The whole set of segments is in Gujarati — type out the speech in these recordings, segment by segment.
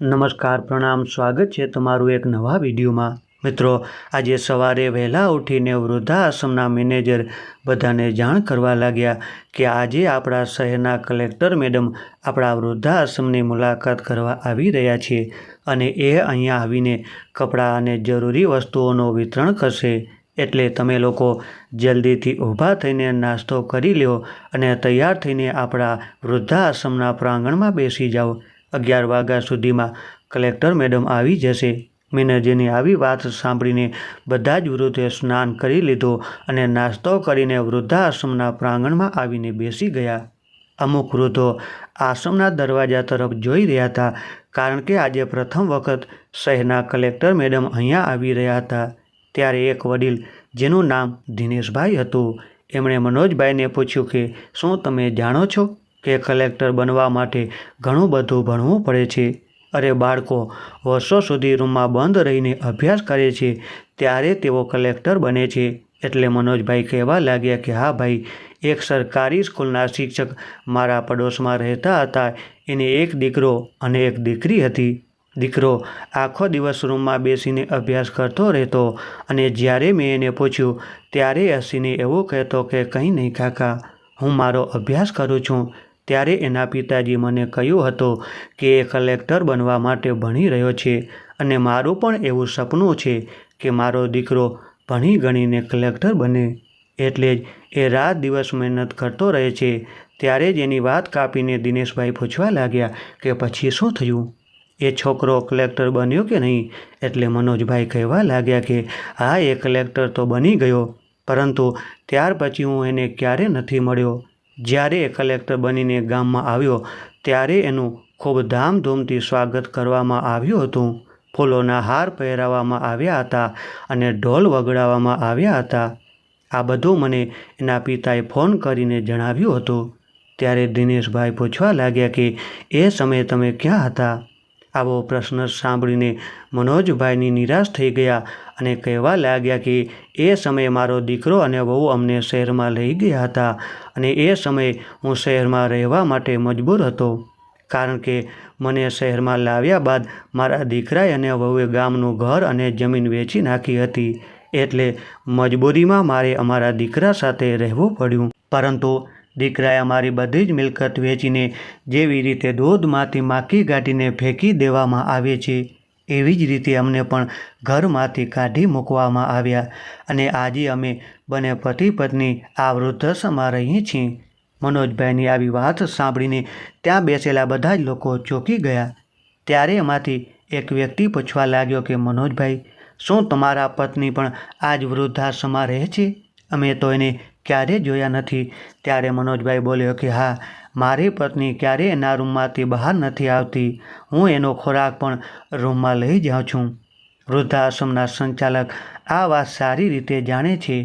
નમસ્કાર, પ્રણામ, સ્વાગત છે તમારું એક નવા વિડીયોમાં. મિત્રો, આજે સવારે વહેલા ઉઠીને વૃદ્ધાશ્રમના મેનેજર બધાને જાણ કરવા લાગ્યા કે આજે આપણા શહેરના કલેક્ટર મેડમ આપણા વૃદ્ધાશ્રમની મુલાકાત કરવા આવી રહ્યા છે અને એ અહીંયા આવીને કપડાં અને જરૂરી વસ્તુઓનું વિતરણ કરશે. એટલે તમે લોકો જલ્દીથી ઊભા થઈને નાસ્તો કરી લ્યો અને તૈયાર થઈને આપણા વૃદ્ધાશ્રમના પ્રાંગણમાં બેસી જાઓ. અગિયાર વાગ્યા સુધીમાં કલેક્ટર મેડમ આવી જશે. મેનેજરની આવી વાત સાંભળીને બધા જ વૃદ્ધોએ સ્નાન કરી લીધો અને નાસ્તો કરીને વૃદ્ધાશ્રમના પ્રાંગણમાં આવીને બેસી ગયા. અમુક વૃદ્ધો આશ્રમના દરવાજા તરફ જોઈ રહ્યા હતા, કારણ કે આજે પ્રથમ વખત શહેરના કલેક્ટર મેડમ અહીંયા આવી રહ્યા હતા. ત્યારે એક વડીલ, જેનું નામ દિનેશભાઈ હતું, એમણે મનોજભાઈને પૂછ્યું કે, શું તમે જાણો છો? કે કલેક્ટર બનવા માટે ઘણું બધું ભણવું પડે છે. અરે બાળકો, વર્ષો સુધી રૂમમાં બંધ રહીને અભ્યાસ કરે છે, ત્યારે તેઓ કલેક્ટર બને છે. એટલે મનોજભાઈ કહેવા લાગ્યા કે હા ભાઈ, એક સરકારી સ્કૂલના શિક્ષક મારા પડોશમાં રહેતા હતા. એને એક દીકરો અને એક દીકરી હતી. દીકરો આખો દિવસ રૂમમાં બેસીને અભ્યાસ કરતો રહેતો અને જ્યારે મેં એને પૂછ્યું, ત્યારે હસીને એવું કહેતો કે, કંઈ નહીં કાકા, હું મારો અભ્યાસ કરું છું. ત્યારે એના પિતાજી મને કહ્યું હતું કે એ કલેક્ટર બનવા માટે ભણી રહ્યો છે અને મારું પણ એવું સપનું છે કે મારો દીકરો ભણી ગણીને કલેક્ટર બને. એટલે જ એ રાત દિવસ મહેનત કરતો રહે છે. ત્યારે જ એની વાત કાપીને દિનેશભાઈ પૂછવા લાગ્યા કે પછી શું થયું? એ છોકરો કલેક્ટર બન્યો કે નહીં? એટલે મનોજભાઈ કહેવા લાગ્યા કે હા, એ કલેક્ટર તો બની ગયો. પરંતુ ત્યાર પછી હું એને ક્યારે નથી મળ્યો. જ્યારે કલેક્ટર બનીને ગામમાં આવ્યો, ત્યારે એનું ખૂબ ધામધૂમથી સ્વાગત કરવામાં આવ્યું હતું. ફૂલોના હાર પહેરાવવામાં આવ્યા હતા અને ઢોલ વગડાવવામાં આવ્યા હતા. આ બધું મને એના પિતાએ ફોન કરીને જણાવ્યું હતું. ત્યારે દિનેશભાઈ પૂછવા લાગ્યા કે, એ સમયે તમે ક્યાં હતા? આવો પ્રશ્ન સાંભળીને મનોજભાઈની નિરાશ થઈ ગયા અને કહેવા લાગ્યા કે, એ સમયે મારો દીકરો અને વહુ અમને શહેરમાં લઈ ગયા હતા અને એ સમયે હું શહેરમાં રહેવા માટે મજબૂર હતો. કારણ કે મને શહેરમાં લાવ્યા બાદ મારા દીકરાએ અને વહુએ ગામનું ઘર અને જમીન વેચી નાખી હતી. એટલે મજબૂરીમાં મારે અમારા દીકરા સાથે રહેવું પડ્યું. પરંતુ દીકરાએ અમારી બધી જ મિલકત વેચીને જેવી રીતે દૂધમાંથી માખી કાઢીને ફેંકી દેવામાં આવે છે, એવી જ રીતે અમને પણ ઘરમાંથી કાઢી મૂકવામાં આવ્યા અને આજે અમે બંને પતિ પત્ની આ વૃદ્ધાશ્રમમાં રહીએ છીએ. મનોજભાઈની આવી વાત સાંભળીને ત્યાં બેસેલા બધા જ લોકો ચોંકી ગયા. ત્યારે એમાંથી એક વ્યક્તિ પૂછવા લાગ્યો કે, મનોજભાઈ, શું તમારા પત્ની પણ આ જ વૃદ્ધાશ્રમમાં રહે છે? અમે તો એને ક્યારેય જોયા નથી. ત્યારે મનોજભાઈ બોલ્યો કે, હા, મારી પત્ની ક્યારેય એના રૂમમાંથી બહાર નથી આવતી. હું એનો ખોરાક પણ રૂમમાં લઈ જાઉં છું. વૃદ્ધાશ્રમના સંચાલક, આ વાત સારી રીતે જાણે છે.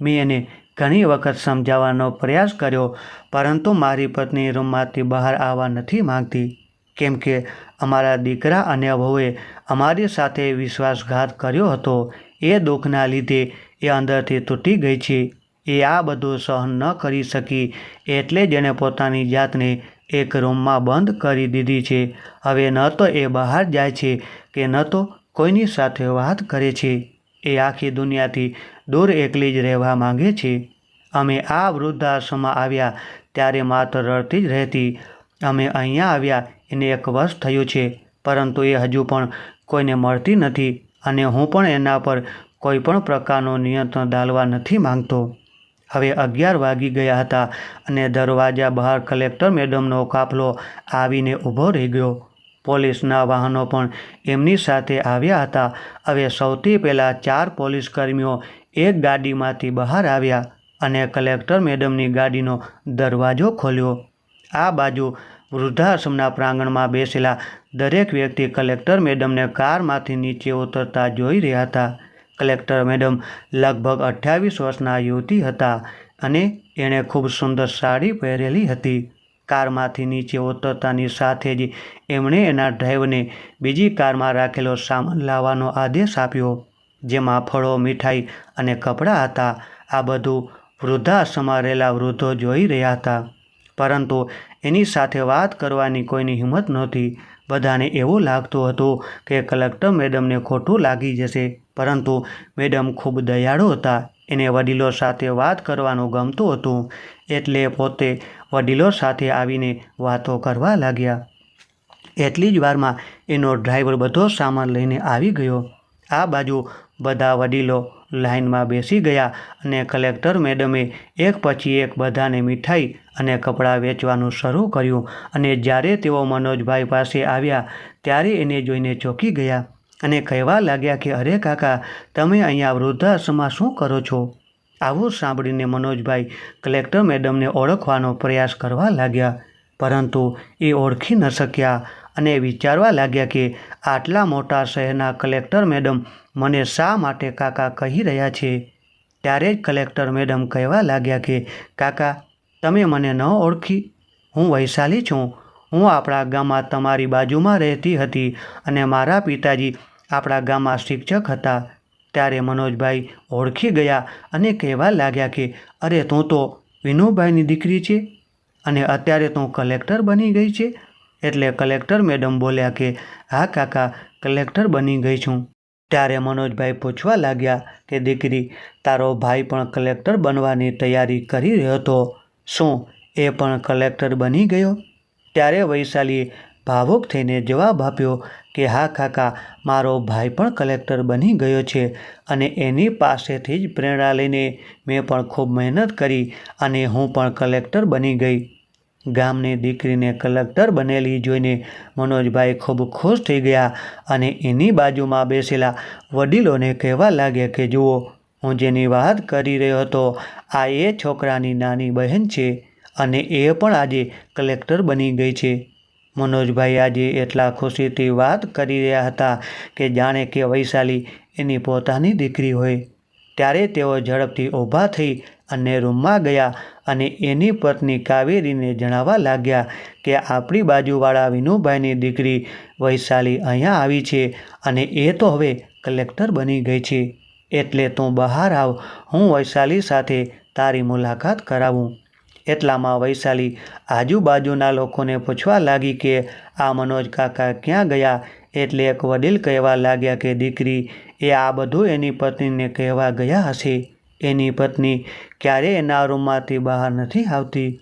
મેં એને ઘણી વખત સમજાવવાનો પ્રયાસ કર્યો, પરંતુ મારી પત્ની રૂમમાંથી બહાર આવવા નથી માંગતી. કેમ કે અમારા દીકરા અને વહુએ અમારી સાથે વિશ્વાસઘાત કર્યો હતો. એ દુઃખના લીધે એ અંદરથી તૂટી ગઈ છે. એ આ બધું સહન ન કરી શકી એટલે જ એણે પોતાની જાતને એક રૂમમાં બંધ કરી દીધી છે. હવે ન તો એ બહાર જાય છે કે ન તો કોઈની સાથે વાત કરે છે. એ આખી દુનિયાથી દૂર એકલી જ રહેવા માંગે છે. અમે આ વૃદ્ધાશ્રમમાં આવ્યા ત્યારે માત્ર રડતી જ રહેતી. અમે અહીંયા આવ્યા એને એક વર્ષ થયું છે, પરંતુ એ હજુ પણ કોઈને મળતી નથી અને હું પણ એના પર કોઈ પણ પ્રકારનું નિયંત્રણ ડાલવા નથી માંગતો. હવે અગિયાર વાગી ગયા હતા અને દરવાજા બહાર કલેક્ટર મેડમનો કાફલો આવીને ઊભો રહી ગયો. પોલીસના વાહનો પણ એમની સાથે આવ્યા હતા. હવે સૌથી પહેલાં ચાર પોલીસ કર્મીઓ એક ગાડીમાંથી બહાર આવ્યા અને કલેક્ટર મેડમની ગાડીનો દરવાજો ખોલ્યો. આ બાજુ વૃદ્ધાશ્રમના પ્રાંગણમાં બેસેલા દરેક વ્યક્તિ કલેક્ટર મેડમને કારમાંથી નીચે ઉતરતા જોઈ રહ્યા હતા. કલેક્ટર મેડમ લગભગ અઠ્યાવીસ વર્ષના યુવતી હતા અને એણે ખૂબ સુંદર સાડી પહેરેલી હતી. કારમાંથી નીચે ઉતરતાની સાથે જ એમણે એના ડ્રાઈવરને બીજી કારમાં રાખેલો સામાન લાવવાનો આદેશ આપ્યો, જેમાં ફળો, મીઠાઈ અને કપડાં હતા. આ બધું વૃદ્ધાશ્રમમાં રહેલા વૃદ્ધો જોઈ રહ્યા હતા. પરંતુ એની સાથે વાત કરવાની કોઈની હિંમત નહોતી. બધાને એવું લાગતું હતું કે કલેક્ટર મેડમને ખોટું લાગી જશે. પરંતુ મેડમ ખૂબ દયાળુ હતા. એને વડીલો સાથે વાત કરવાનું ગમતું હતું. એટલે પોતે વડીલો સાથે આવીને વાતો કરવા લાગ્યા. એટલી જ વારમાં એનો ડ્રાઈવર બધો સામાન લઈને આવી ગયો. આ બાજુ બધા વડીલો લાઇનમાં બેસી ગયા અને કલેક્ટર મેડમે એક પછી એક બધાને મીઠાઈ અને કપડાં વેચવાનું શરૂ કર્યું. અને જ્યારે તેઓ મનોજભાઈ પાસે આવ્યા, ત્યારે એને જોઈને ચોંકી ગયા. અને કહેવા લાગ્યા કે, અરે કાકા, તમે અહીંયા વૃદ્ધાશ્રમમાં શું કરો છો? આવું સાંભળીને મનોજભાઈ કલેક્ટર મેડમને ઓળખવાનો પ્રયાસ કરવા લાગ્યા. પરંતુ એ ઓળખી ન શક્યા અને વિચારવા લાગ્યા કે, આટલા મોટા શહેરના કલેક્ટર મેડમ મને શા માટે કાકા કહી રહ્યા છે? ત્યારે જ કલેક્ટર મેડમ કહેવા લાગ્યા કે, કાકા, તમે મને ન ઓળખી. હું વૈશાલી છું. હું આપણા ગામમાં તમારી બાજુમાં રહેતી હતી અને મારા પિતાજી આપણા ગામમાં શિક્ષક હતા. ત્યારે મનોજભાઈ ઓળખી ગયા અને કહેવા લાગ્યા કે, અરે, તું તો વિનુભાઈની દીકરી છે અને અત્યારે તું કલેક્ટર બની ગઈ છે. એટલે કલેક્ટર મેડમ બોલ્યા કે, હા, કાકા, કલેક્ટર બની ગઈ છું. ત્યારે મનોજભાઈ પૂછવા લાગ્યા કે, દીકરી, તારો ભાઈ પણ કલેક્ટર બનવાની તૈયારી કરી રહ્યો હતો. શું એ પણ કલેક્ટર બની ગયો? ત્યારે વૈશાલીએ ભાવુક થઈને જવાબ આપ્યો કે હા, કાકા, મારો ભાઈ પણ કલેક્ટર બની ગયો છે અને એની પાસેથી જ પ્રેરણા લઈને મેં પણ ખૂબ મહેનત કરી અને હું પણ કલેક્ટર બની ગઈ. ગામની દીકરીને કલેક્ટર બનેલી જોઈને મનોજભાઈ ખૂબ ખુશ થઈ ગયા અને એની બાજુમાં બેસેલા વડીલોને કહેવા લાગ્યા કે, જુઓ, હું જેની વાત કરી રહ્યો હતો, આ એ છોકરાની નાની બહેન છે અને એ પણ આજે કલેક્ટર બની ગઈ છે. મનોજભાઈ આજે એટલા ખુશીથી વાત કરી રહ્યા હતા કે જાણે કે વૈશાલી એની પોતાની દીકરી હોય. ત્યારે તેઓ ઝડપથી ઊભા થઈ અને રૂમમાં ગયા અને એની પત્ની કાવેરીને જણાવવા લાગ્યા કે આપણી બાજુવાળા વિનુભાઈની દીકરી વૈશાલી અહીંયા આવી છે અને એ તો હવે કલેક્ટર બની ગઈ છે. એટલે તું બહાર આવ, હું વૈશાલી સાથે તારી મુલાકાત કરાવું. એટલામાં વૈશાલી આજુબાજુના લોકોને પૂછવા લાગી કે, આ મનોજ કાકા ક્યાં ગયા? એટલે એક વડીલ કહેવા લાગ્યા કે, દીકરી, એ આ બધું એની પત્નીને કહેવા ગયા હશે. એની પત્ની ક્યારેય એના રૂમમાંથી બહાર નથી આવતી.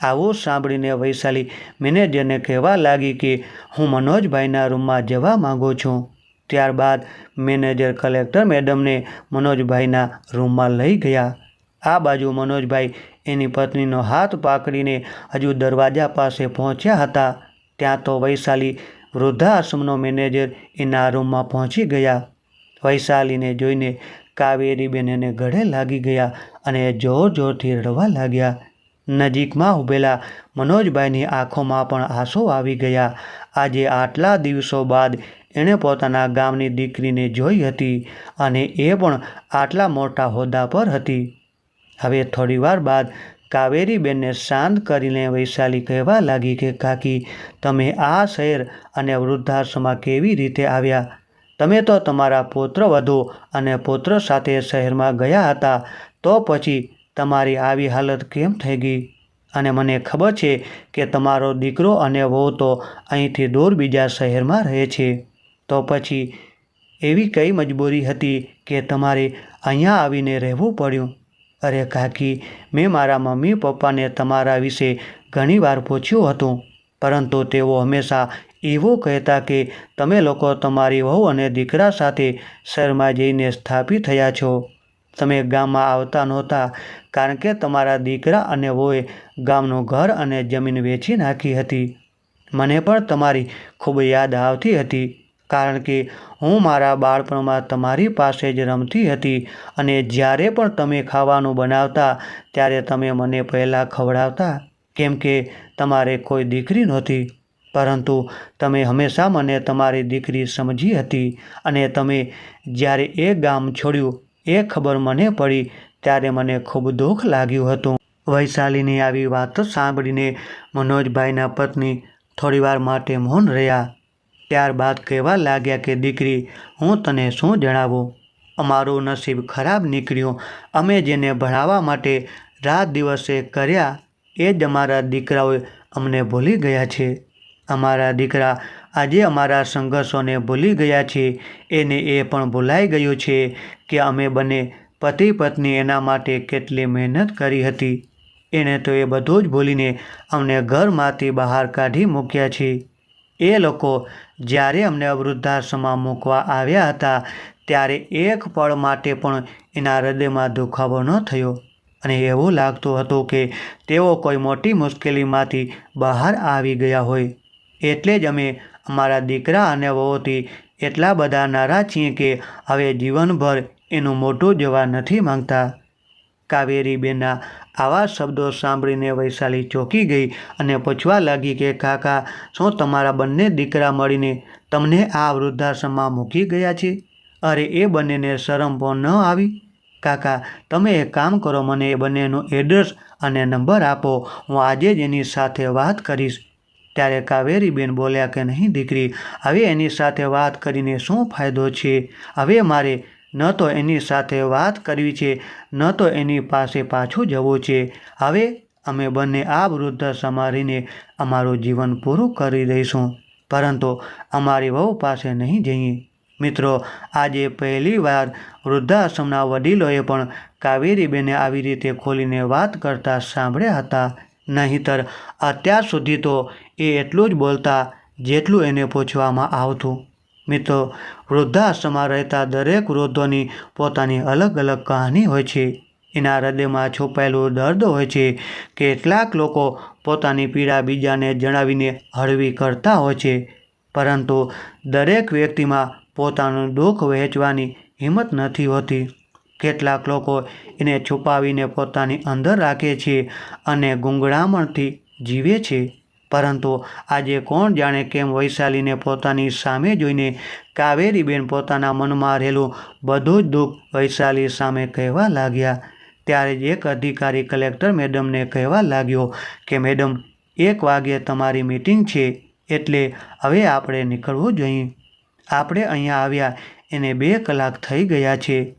આવું સાંભળીને વૈશાલી મેનેજરને કહેવા લાગી કે, હું મનોજભાઈના રૂમમાં જવા માગું છું. ત્યારબાદ મેનેજર કલેક્ટર મેડમને મનોજભાઈના રૂમમાં લઈ ગયા. આ બાજુ મનોજભાઈ એની પત્નીનો હાથ પાકડીને હજુ દરવાજા પાસે પહોંચ્યા હતા. ત્યાં તો વૈશાલી વૃદ્ધાશ્રમનો મેનેજર એના રૂમમાં પહોંચી ગયા. વૈશાલીને જોઈને કાવેરીબેન એને ગળે લાગી ગયા અને જોર જોરથી રડવા લાગ્યા. નજીકમાં ઊભેલા મનોજભાઈની આંખોમાં પણ આંસુ આવી ગયા. આજે આટલા દિવસો બાદ એણે પોતાના ગામની દીકરીને જોઈ હતી અને એ પણ આટલા મોટા હોદ્દા પર હતી. હવે થોડીવાર બાદ કાવેરીબેનને શાંત કરીને વૈશાલી કહેવા લાગી કે, કાકી, તમે આ શહેર અને વૃદ્ધાશ્રમમાં કેવી રીતે આવ્યા? તમે તો તમારા પુત્ર વધુ અને પુત્ર સાથે શહેરમાં ગયા હતા, તો પછી તમારી આવી હાલત કેમ થઈ ગઈ? અને મને ખબર છે કે તમારો દીકરો અને વહુ તો અહીંથી દૂર બીજા શહેરમાં રહે છે. તો પછી એવી કઈ મજબૂરી હતી કે તમારે અહીંયા આવીને રહેવું પડ્યું? અરે કાકી, મેં મારા મમ્મી પપ્પાને તમારા વિશે ઘણીવાર પૂછ્યું હતું, પરંતુ તેઓ હંમેશા એવું કહેતા કે તમે લોકો તમારી વહુ અને દીકરા સાથે શહેરમાં જઈને સ્થાપિત થયા છો. તમે ગામમાં આવતા નહોતા, કારણ કે તમારા દીકરા અને વહુએ ગામનું ઘર અને જમીન વેચી નાખી હતી. મને પણ તમારી ખૂબ યાદ આવતી હતી. કારણ કે હું મારા બાળપણમાં તમારી પાસે જ રમતી હતી અને જ્યારે પણ તમે ખાવાનું બનાવતા, ત્યારે તમે મને પહેલાં ખવડાવતા, કેમ કે તમારે કોઈ દીકરી નહોતી. પરંતુ તમે હંમેશા મને તમારી દીકરી સમજી હતી અને તમે જ્યારે એ ગામ છોડ્યું, એ ખબર મને પડી, ત્યારે મને ખૂબ દુઃખ લાગ્યું હતું. વૈશાલીની આવી વાતો સાંભળીને મનોજભાઈના પત્ની થોડીવાર માટે મૌન રહ્યા. ત્યારબાદ કહેવા લાગ્યા કે, દીકરી, હું તને શું જણાવું? અમારું નસીબ ખરાબ નીકળ્યું. અમે જેને ભણાવવા માટે રાત દિવસે કર્યા, એ જ અમારા દીકરાઓએ અમને ભૂલી ગયા છે. અમારા દીકરા આજે અમારા સંઘર્ષોને ભૂલી ગયા છે. એને એ પણ ભૂલાઈ ગયું છે કે અમે બંને પતિ પત્ની એના માટે કેટલી મહેનત કરી હતી. એણે તો એ બધું જ ભૂલીને અમને ઘરમાંથી બહાર કાઢી મૂક્યા છે. એ લોકો જ્યારે અમને વૃદ્ધાશ્રમમાં મૂકવા આવ્યા હતા, ત્યારે એક પળ માટે પણ એના હૃદયમાં દુખાવો ન થયો અને એવું લાગતું હતું કે તેઓ કોઈ મોટી મુશ્કેલીમાંથી બહાર આવી ગયા હોય. એટલે જ અમે અમારા દીકરા અને વહુથી એટલા બધા નારાજ છીએ કે હવે જીવનભર એનું મોટું જવા નથી માંગતા. કાવેરીબેનના આવા શબ્દો સાંભળીને વૈશાલી ચોંકી ગઈ અને પૂછવા લાગી કે, કાકા, શું તમારા બંને દીકરા મળીને તમને આ વૃદ્ધાશ્રમમાં મૂકી ગયા છે? અરે, એ બંનેને શરમ પણ ન આવી. કાકા, તમે એક કામ કરો, મને એ બંનેનું એડ્રેસ અને નંબર આપો. હું આજે જ એની સાથે વાત કરીશ. ત્યારે કાવેરીબેન બોલ્યા કે, નહીં દીકરી, હવે એની સાથે વાત કરીને શું ફાયદો છે? હવે મારે ન તો એની સાથે વાત કરવી છે, ન તો એની પાસે પાછું જવું છે. હવે અમે બંને આ વૃદ્ધ સમારીને અમારું જીવન પૂરું કરી દઈશું. પરંતુ અમારી વહુ પાસે નહીં જઈએ. મિત્રો, આજે પહેલી વાર વૃદ્ધાશ્રમના વડીલોએ પણ કાવેરીબેને આવી રીતે ખોલીને વાત કરતા સાંભળ્યા હતા. નહીંતર અત્યાર સુધી તો એ એટલું જ બોલતા જેટલું એને પૂછવામાં આવતું. મિત્રો વૃદ્ધાશ્રમમાં રહેતા દરેક વૃદ્ધોની પોતાની અલગ અલગ કહાની હોય છે. એના હૃદયમાં છુપાયેલું દર્દ હોય છે. કેટલાક લોકો પોતાની પીડા બીજાને જણાવીને હળવી કરતા હોય છે. પરંતુ દરેક વ્યક્તિમાં પોતાનું દુઃખ વહેંચવાની હિંમત નથી હોતી. કેટલાક લોકો એને છુપાવીને પોતાની અંદર રાખે છે અને ગુંગળામણથી જીવે છે. પરંતુ આજે કોણ જાણે કેમ વૈશાલીને પોતાની સામે જોઈને કાવેરીબેન પોતાના મનમાં રહેલું બધું જ દુઃખ વૈશાલી સામે કહેવા લાગ્યા. ત્યારે જ એક અધિકારી કલેક્ટર મેડમને કહેવા લાગ્યો કે, મેડમ, એક વાગ્યે તમારી મિટિંગ છે, એટલે હવે આપણે નીકળવું જોઈએ. આપણે અહીંયા આવ્યા, એને બે કલાક થઈ ગયા છે.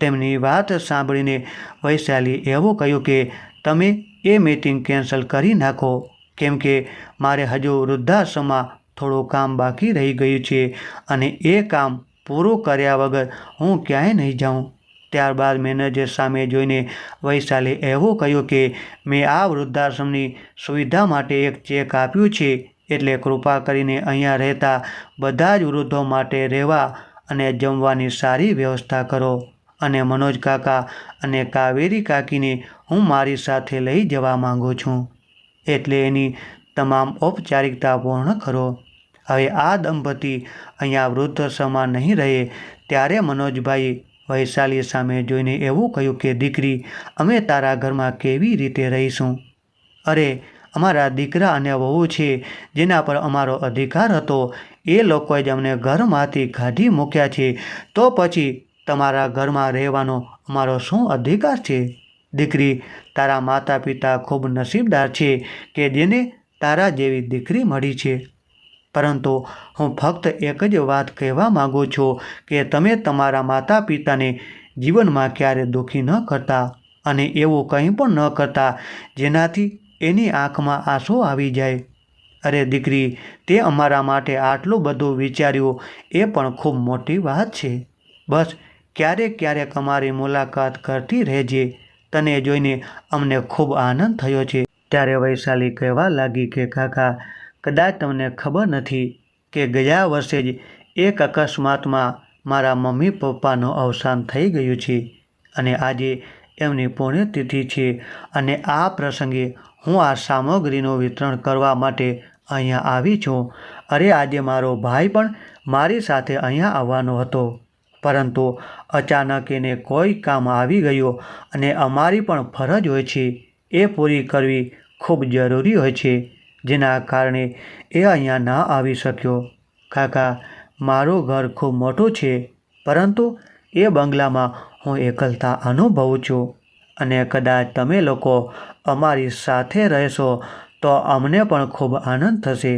તેમની વાત સાંભળીને વૈશાલી એવું કહ્યું કે, તમે એ મિટિંગ કેન્સલ કરી નાખો. કેમ કે મારે હજુ વૃદ્ધાશ્રમમાં થોડું કામ બાકી રહી ગયું છે અને એ કામ પૂરું કર્યા વગર હું ક્યાંય નહીં જાઉં. ત્યારબાદ મેનેજર સામે જોઈને વૈશાલે એવું કહ્યું કે, મેં આ વૃદ્ધાશ્રમની સુવિધા માટે એક ચેક આપ્યું છે, એટલે કૃપા કરીને અહીંયા રહેતા બધા જ વૃદ્ધો માટે રહેવા અને જમવાની સારી વ્યવસ્થા કરો. અને મનોજ કાકા અને કાવેરી કાકીને હું મારી સાથે લઈ જવા માગું છું. એટલે એની તમામ ઔપચારિકતા પૂર્ણ કરો. હવે આ દંપતી અહીંયા વૃદ્ધાશ્રમમાં નહીં રહે, ત્યારે મનોજભાઈ વૈશાલી સામે જોઈને એવું કહ્યું કે, દીકરી, અમે તારા ઘરમાં કેવી રીતે રહીશું? અરે, અમારા દીકરા અને વહુ છે, જેના પર અમારો અધિકાર હતો. એ લોકોએ જ અમને ઘરમાંથી કાઢી મૂક્યા છે. તો પછી તમારા ઘરમાં રહેવાનો અમારો શું અધિકાર છે? દીકરી તારા માતા પિતા ખૂબ નસીબદાર છે કે જેને તારા જેવી દીકરી મળી છે. પરંતુ હું ફક્ત એક જ વાત કહેવા માગું છું કે તમે તમારા માતા પિતાને જીવનમાં ક્યારે દુઃખી ન કરતા અને એવું કંઈ પણ ન કરતા જેનાથી એની આંખમાં આંસુ આવી જાય. અરે દીકરી, તે અમારા માટે આટલું બધું વિચાર્યું એ પણ ખૂબ મોટી વાત છે. બસ ક્યારેક ક્યારેક અમારી મુલાકાત કરતી રહેજે. તને જોઈને અમને ખૂબ આનંદ થયો છે. ત્યારે વૈશાલી કહેવા લાગી કે, કાકા, કદાચ તમને ખબર નથી કે ગયા વર્ષે જ એક અકસ્માતમાં મારા મમ્મી પપ્પાનું અવસાન થઈ ગયું છે અને આજે એમની પુણ્યતિથિ છે અને આ પ્રસંગે હું આ સામગ્રીનું વિતરણ કરવા માટે અહીંયા આવી છું. અરે, આજે મારો ભાઈ પણ મારી સાથે અહીંયા આવવાનો હતો. પરંતુ અચાનક એને કોઈ કામ આવી ગયું અને અમારી પણ ફરજ હોય છે એ પૂરી કરવી ખૂબ જરૂરી હોય છે, જેના કારણે એ અહીંયા ના આવી શક્યો. કાકા, મારું ઘર ખૂબ મોટું છે, પરંતુ એ બંગલામાં હું એકલતા અનુભવું છું અને કદાચ તમે લોકો અમારી સાથે રહેશો તો અમને પણ ખૂબ આનંદ થશે.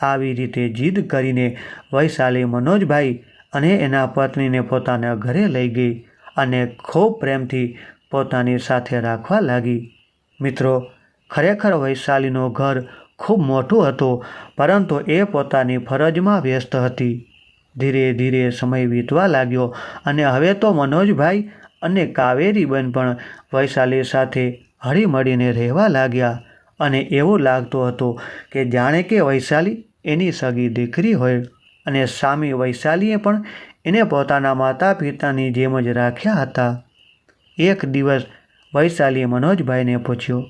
આવી રીતે જીદ કરીને વૈશાલી મનોજભાઈ અને એના પત્નીને પોતાના ઘરે લઈ ગઈ અને ખૂબ પ્રેમથી પોતાની સાથે રાખવા લાગી. મિત્રો, ખરેખર વૈશાલીનો ઘર ખૂબ મોટું હતું, પરંતુ એ પોતાની ફરજમાં વ્યસ્ત હતી. ધીરે ધીરે સમય વીતવા લાગ્યો અને હવે તો મનોજભાઈ અને કાવેરીબેન પણ વૈશાલી સાથે હળીમળીને રહેવા લાગ્યા અને એવું લાગતું હતું કે જાણે કે વૈશાલી એની સગી દીકરી હોય. અને સામી વૈશાલીએ પણ એને પોતાના માતા પિતાની જેમ જ રાખ્યા હતા. એક દિવસ વૈશાલીએ મનોજભાઈને પૂછ્યું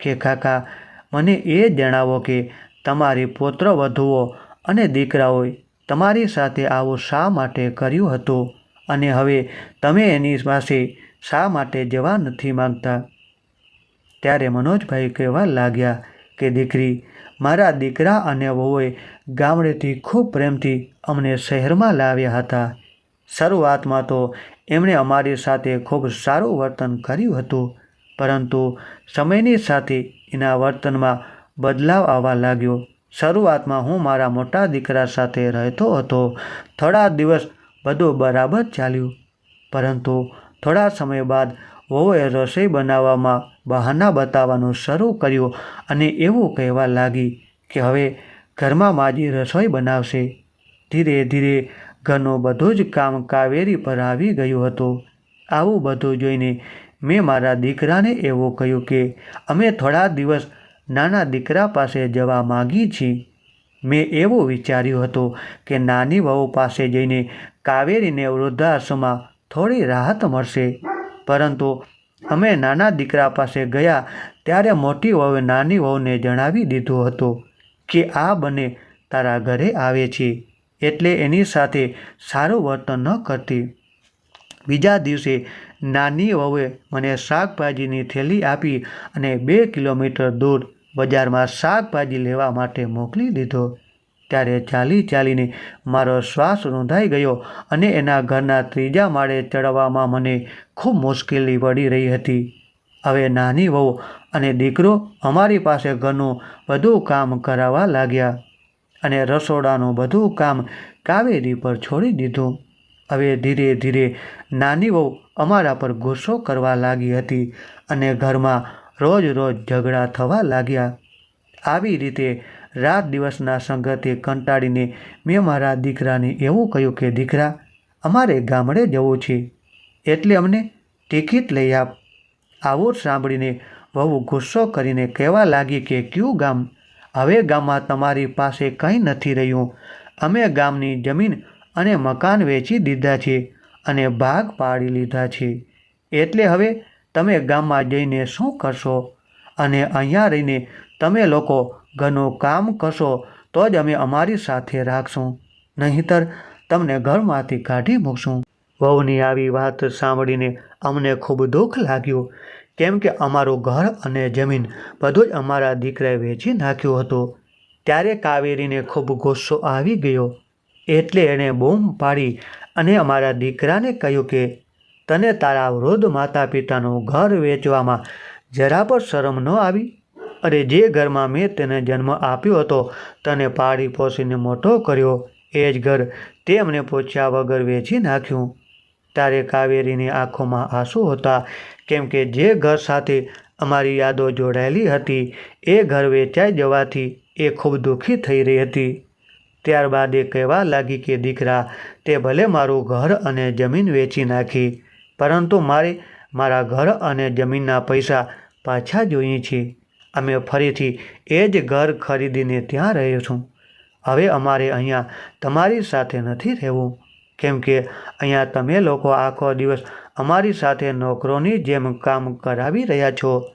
કે, કાકા, મને એ જણાવો કે તમારી પુત્ર વધુઓ અને દીકરાઓએ તમારી સાથે આવું શા માટે કર્યું હતું? અને હવે તમે એની પાસે શા માટે જવા નથી માંગતા? ત્યારે મનોજભાઈ કહેવા લાગ્યા કે, દીકરી મારા દીકરા અને વહુએ ગામડેથી ખૂબ પ્રેમથી અમને શહેરમાં લાવ્યા હતા. શરૂઆતમાં તો એમણે અમારી સાથે ખૂબ સારું વર્તન કર્યું હતું, પરંતુ સમયની સાથે એના વર્તનમાં બદલાવ આવવા લાગ્યો. શરૂઆતમાં હું મારા મોટા દીકરા સાથે રહેતો હતો. થોડા દિવસ બધું બરાબર ચાલ્યું, પરંતુ થોડા સમય બાદ વહુએ રસોઈ બનાવવામાં બહાના બતાવવાનું શરૂ કર્યું અને એવું કહેવા લાગી કે હવે ઘરમાં માજી રસોઈ બનાવશે. ધીરે ધીરે ઘરનું બધું જ કામ કાવેરી પર આવી ગયું હતું. આવું બધું જોઈને મેં મારા દીકરાને એવું કહ્યું કે, અમે થોડા દિવસ નાના દીકરા પાસે જવા માગી છીએ. મેં એવું વિચાર્યું હતું કે નાની વહુ પાસે જઈને કાવેરીને વૃદ્ધાશ્રમમાં થોડી રાહત મળશે. પરંતુ અમે નાના દીકરા પાસે ગયા ત્યારે મોટી વહુએ નાની વહુને જણાવી દીધું હતું કે આ બંને તારા ઘરે આવે છે એટલે એની સાથે સારું વર્તન ન કરતી. બીજા દિવસે નાની વહુએ મને શાકભાજીની થેલી આપી અને બે કિલોમીટર દૂર બજારમાં શાકભાજી લેવા માટે મોકલી દીધો. ત્યારે ચાલી ચાલીને મારો શ્વાસ નોંધાઈ ગયો અને એના ઘરના ત્રીજા માળે ચડવામાં મને ખૂબ મુશ્કેલી પડી રહી હતી. હવે નાની વહુ અને દીકરો અમારી પાસે ઘરનું બધું કામ કરાવવા લાગ્યા અને રસોડાનું બધું કામ કાવેરી પર છોડી દીધું. હવે ધીરે ધીરે નાની વહુ અમારા પર ગુસ્સો કરવા લાગી હતી અને ઘરમાં રોજ રોજ ઝઘડા થવા લાગ્યા. આવી રીતે રાત દિવસના સંગતે કંટાળીને મેં મારા દીકરાને એવું કહ્યું કે, દીકરા, અમારે ગામડે જવું છે, એટલે અમને ટિકિટ લઈ આપ. આવું સાંભળીને વહુ ગુસ્સો કરીને કહેવા લાગી કે, ક્યું ગામ? હવે ગામમાં તમારી પાસે કંઈ નથી રહ્યું. અમે ગામની જમીન અને મકાન વેચી દીધા છે અને ભાગ પાડી લીધા છે. એટલે હવે તમે ગામમાં જઈને શું કરશો? અને અહીંયા રહીને તમે લોકો ઘરનું કામ કરશો, તો જ અમે અમારી સાથે રાખશું. નહીંતર તમને ઘરમાંથી કાઢી મૂકશું. વહુની આવી વાત સાંભળીને અમને ખૂબ દુઃખ લાગ્યું, કેમ કે અમારું ઘર અને જમીન બધું જ અમારા દીકરાએ વેચી નાખ્યું હતું. ત્યારે કાવેરીને ખૂબ ગુસ્સો આવી ગયો. એટલે એણે બૂમ પાડી અને અમારા દીકરાને કહ્યું કે, તને તારા વૃદ્ધ માતા પિતાનું ઘર વેચવામાં જરા પણ શરમ ન આવી? અરે જે ઘરમાં મેં તેને જન્મ આપ્યો હતો, તને પાડી પોસીને મોટો કર્યો, એ જ ઘર તેમને પૂછ્યા વગર વેચી નાખ્યું. તારે કાવેરીની આંખોમાં આંસુ હતા, કેમ કે જે ઘર સાથે અમારી યાદો જોડાયેલી હતી, એ ઘર વેચાઈ જવાથી એ ખૂબ દુઃખી થઈ રહી હતી. ત્યારબાદ એ કહેવા લાગી કે, દીકરા, તે ભલે મારું ઘર અને જમીન વેચી નાખી, પરંતુ મારે મારા ઘર અને જમીનના પૈસા પાછા જોઈએ છે. અમે ફરીથી એ જ ઘર ખરીદીને ત્યાં રહ્યો છું. હવે અમારે અહીંયા તમારી સાથે નથી રહેવું. કેમ કે અહીંયા તમે લોકો આખો દિવસ અમારી સાથે નોકરોની જેમ કામ કરાવી રહ્યા છો.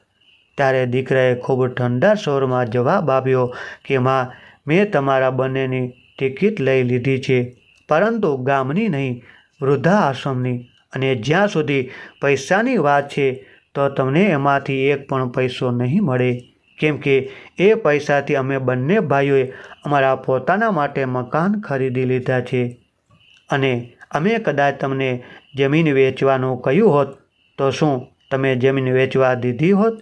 ત્યારે દીકરાએ ખૂબ ઠંડા સ્વરમાં જવાબ આપ્યો કે, માં, મેં તમારા બંનેની ટિકિટ લઈ લીધી છે, પરંતુ ગામની નહીં, વૃદ્ધાશ્રમની. અને જ્યાં સુધી પૈસાની વાત છે તો તમને એમાંથી એક પણ પૈસો નહીં મળે. કેમ કે એ પૈસાથી અમે બંને ભાઈઓએ અમારા પોતાના માટે મકાન ખરીદી લીધા છે. અને અમે કદાચ તમને જમીન વેચવાનું કહ્યું હોત, તો શું તમે જમીન વેચવા દીધી હોત?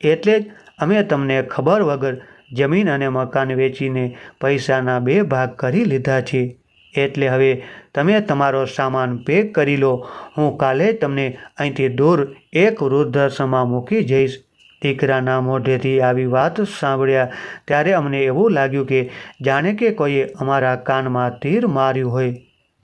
એટલે જ અમે તમને ખબર વગર જમીન અને મકાન વેચીને પૈસાના બે ભાગ કરી લીધા છે. એટલે હવે તમે તમારો સામાન પેક કરી લો. હું કાલે તમને અહીંથી દૂર એક વૃદ્ધાશ્રમમાં મૂકી જઈશ. દીકરાના મોઢેથી આવી વાત સાંભળ્યા ત્યારે અમને એવું લાગ્યું કે જાણે કે કોઈએ અમારા કાનમાં તીર માર્યું હોય.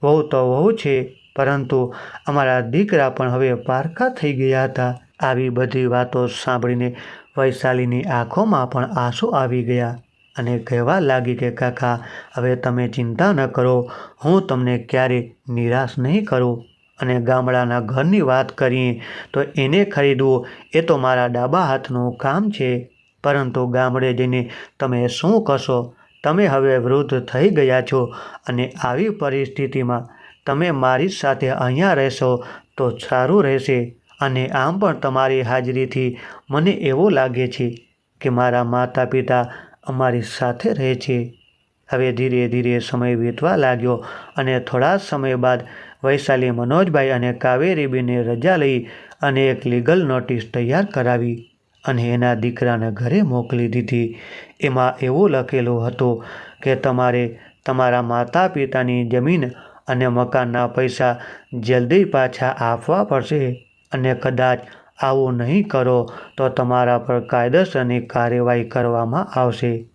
વહુ તો વહુ છે, પરંતુ અમારા દીકરા પણ હવે પારકા થઈ ગયા હતા. આવી બધી વાતો સાંભળીને વૈશાલીની આંખોમાં પણ આંસુ આવી ગયા. અને કહેવા લાગી કે, કાકા, હવે તમે ચિંતા ન કરો. હું તમને ક્યારે નિરાશ નહીં કરું. અને ગામડાના ઘરની વાત કરીએ તો એને ખરીદવું એ તો મારા ડાબા હાથનું કામ છે. પરંતુ ગામડે જઈને તમે શું કરશો? તમે હવે વૃદ્ધ થઈ ગયા છો અને આવી પરિસ્થિતિમાં તમે મારી સાથે અહીંયા રહેશો તો સારું રહેશે. અને આમ પણ તમારી હાજરીથી મને એવું લાગે છે કે મારા માતા પિતા અમારી સાથે રહે છે. હવે ધીરે ધીરે સમય વીતવા લાગ્યો અને થોડા સમય બાદ વૈશાલી મનોજભાઈ અને કાવેરીબેને રજા લઈ અને એક લીગલ નોટિસ તૈયાર કરાવી અને એના દીકરાને ઘરે મોકલી દીધી. એમાં એવું લખેલું હતું કે તમારે તમારા માતા પિતાની જમીન અને મકાનના પૈસા જલ્દી પાછા આપવા પડશે અને કદાચ આવું નહીં કરો તો તમારા પર કાયદેસરની કાર્યવાહી કરવામાં આવશે.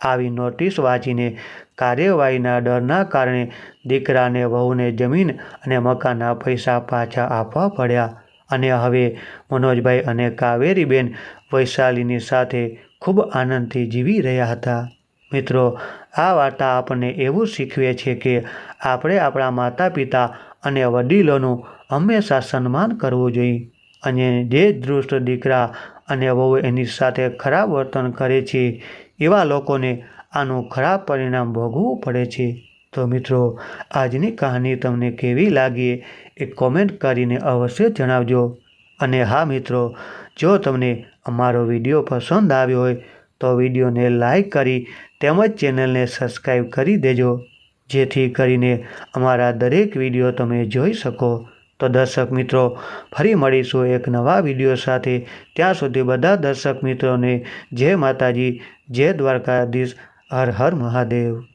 આવી નોટિસ વાંચીને કાર્યવાહીના ડરના કારણે દીકરાને વહુને જમીન અને મકાનના પૈસા પાછા આપવા પડ્યા અને હવે મનોજભાઈ અને કાવેરીબેન વૈશાલીની સાથે ખૂબ આનંદથી જીવી રહ્યા હતા. મિત્રો, આ વાર્તા આપણને એવું શીખવે છે કે આપણે આપણા માતા પિતા અને વડીલોનું હંમેશા સન્માન કરવું જોઈએ. અને જે દૃષ્ટ દીકરા અને વહુ એની સાથે ખરાબ વર્તન કરે છે, એવા લોકોને આનું ખરાબ પરિણામ ભોગવવું પડે છે. તો મિત્રો, આજની કહાની તમને કેવી લાગી એ કોમેન્ટ કરીને અવશ્ય જણાવજો. અને હા મિત્રો, જો તમને અમારો વીડિયો પસંદ આવ્યો હોય, તો વિડીયોને લાઈક કરી તેમજ ચેનલને સબસ્ક્રાઈબ કરી દેજો. જેથી કરીને અમારા દરેક વીડિયો તમે જોઈ શકો. તો દર્શક મિત્રો, ફરી મળીશું એક નવા વીડિયો સાથે. ત્યાં સુધી બધા દર્શક મિત્રોને જય માતાજી, જય દ્વારકાધીશ, હર હર મહાદેવ.